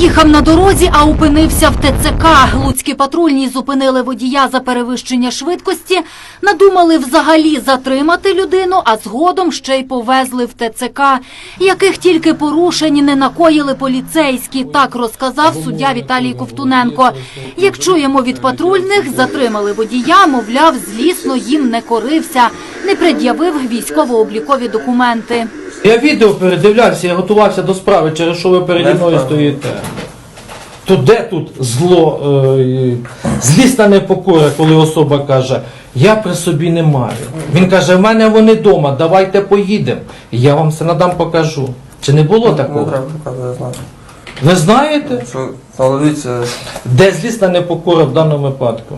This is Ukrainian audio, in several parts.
Їхав на дорозі, а опинився в ТЦК. Луцькі патрульні зупинили водія за перевищення швидкості, надумали взагалі затримати людину, а згодом ще й повезли в ТЦК. Яких тільки порушень не накоїли поліцейські, так розказав суддя Віталій Ковтуненко. Як чуємо від патрульних, затримали водія, мовляв, злісно їм не корився, не пред'явив військово-облікові документи. Я відео передивлявся, я готувався до справи, через що ви переді мною стоїте. То де тут зло, е, злісна непокора, коли особа каже, я при собі не маю. Він каже, в мене вони вдома, давайте поїдемо. І Я вам все надам покажу. Чи не було такого? треба показувати, я. Ви знаєте, Що, але дивіться, де злісна непокора в даному випадку?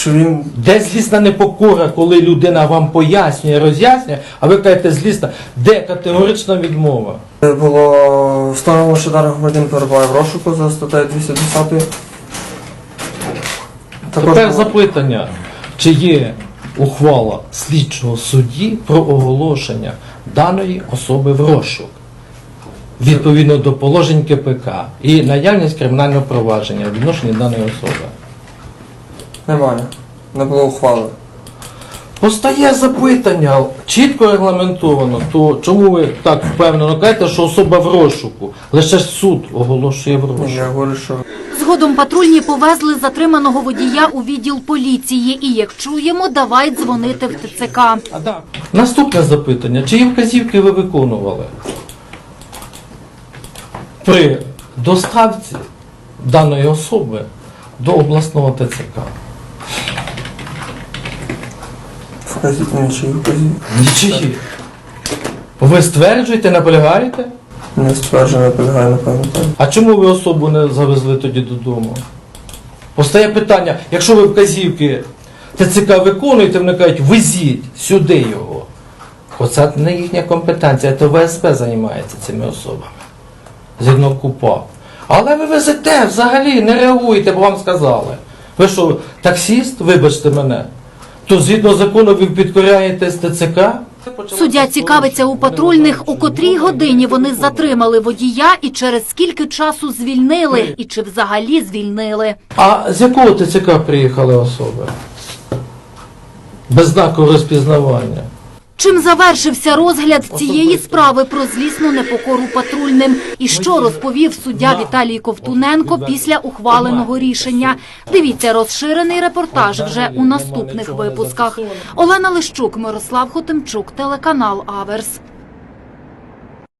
Що він Де злісна непокора, коли людина вам пояснює, роз'яснює, а ви кажете злісна, де категорична відмова? було встановлено, що даний громадян перебуває в розшуку за статтею 210. Також Тепер було- запитання, чи є ухвала слідчого судді про оголошення даної особи в розшук відповідно до положень КПК і наявність кримінального провадження в відношенні даної особи. Немає. Не було ухвали. Постає запитання, чітко регламентовано, то чому ви так впевнено кажете, що особа в розшуку? Лише суд оголошує в Ні, розшук. Я говорю, що Згодом патрульні повезли затриманого водія у відділ поліції. І як чуємо, давай дзвонити в ТЦК. Наступне запитання. Чиї вказівки ви виконували? При доставці даної особи до обласного ТЦК. Вказіть мені чиї вказіть. Нічиї. Ви стверджуєте, наполягаєте? Не стверджено, полягає, напевно. А чому ви особу не завезли тоді додому? Постає питання, якщо ви вказівки ТЦК виконуєте, вони кажуть, везіть сюди його. Оце не їхня компетенція, це ВСП займається цими особами. Згідно КУПА. Але ви везете взагалі, не реагуєте, бо вам сказали. Ви що, таксіст, вибачте мене, то згідно закону ви підкоряєтесь ТЦК? Суддя цікавиться у патрульних, у котрій годині вони затримали водія і через скільки часу звільнили, і чи взагалі звільнили. А з якого ТЦК приїхали особи? Без знаку розпізнавання. Чим завершився розгляд цієї справи про злісну непокору патрульним? І що розповів суддя Віталій Ковтуненко після ухваленого рішення? Дивіться розширений репортаж вже у наступних випусках. Олена Лищук, Мирослав Хотимчук, телеканал Аверс.